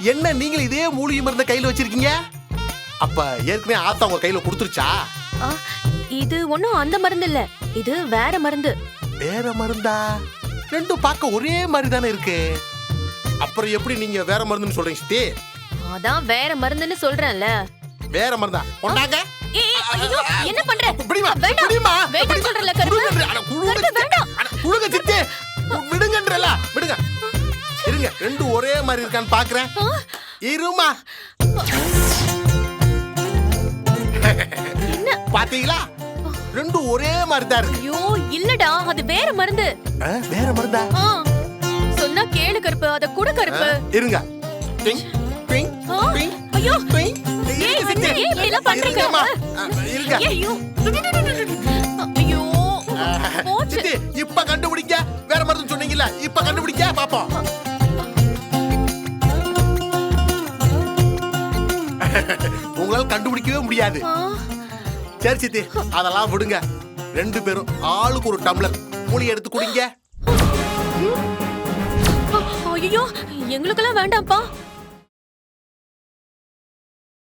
என்ன நீங்களும் இதே மூலிகை மருந்த கையில வச்சிருக்கீங்க? அப்ப ஏற்கனவே ஆத்தா உங்க கையில கொடுத்துருச்சா? இது ஒண்ணும் அந்த மருந்து இல்ல. இது வேற மருந்து. வேற மருந்தா? ரெண்டும் பார்க்க ஒரே மாதிரி தானே இருக்கு. அப்புறம் எப்படி நீங்க வேற மருந்துன்னு சொல்றீங்க சித்தி? அதான் வேற மருந்துன்னு சொல்றேன்ல. வேற மருந்தா? ஐயோ, என்ன பண்ற? பிடிமா. பிடிமா வேண்டாம் சொல்றேன்ல, கருப்பு. வேண்டாம். அட, குடுங்க சித்தி. விடுங்க. இருங்க ரெண்டும் ஒரே மாதிரி இருக்கான்னு பாக்குறேன். இருமா. பாத்தீங்களா? ரெண்டும் ஒரே மாதிரி தான் இருக்கு. ஐயோ இல்லடா அது வேற மருந்து. வேற மருந்தா? சொன்னா கேளு கருப்பு அத கூட கருப்பு. இருங்க. டிங், டிங், ஆ, டிங், ஐயோ. டிங். ஏய், இருங்க சித்தி. ஏய், இப்படி எல்லாம் பண்றீங்க? இருங்கம்மா. ஆ, இருங்க. ஏய், ஐயோ. ஐயோ. போச்சு சித்தி இப்ப கண்டுபிடிக்க. வேற மருந்து சொன்னீங்கல்ல இப்ப கண்டுபிடிக்க பாப்போம். உங்களால கண்டுபிடிக்கவே முடியாது. சரி சித்தி அதெல்லாம் விடுங்க. ரெண்டு பேரும் ஆளுக்கு ஒரு டம்ளர். மூலிகை எடுத்து குடிங்க. ஐயோ எங்களுக்கெல்லாம் வேண்டாம்ப்பா.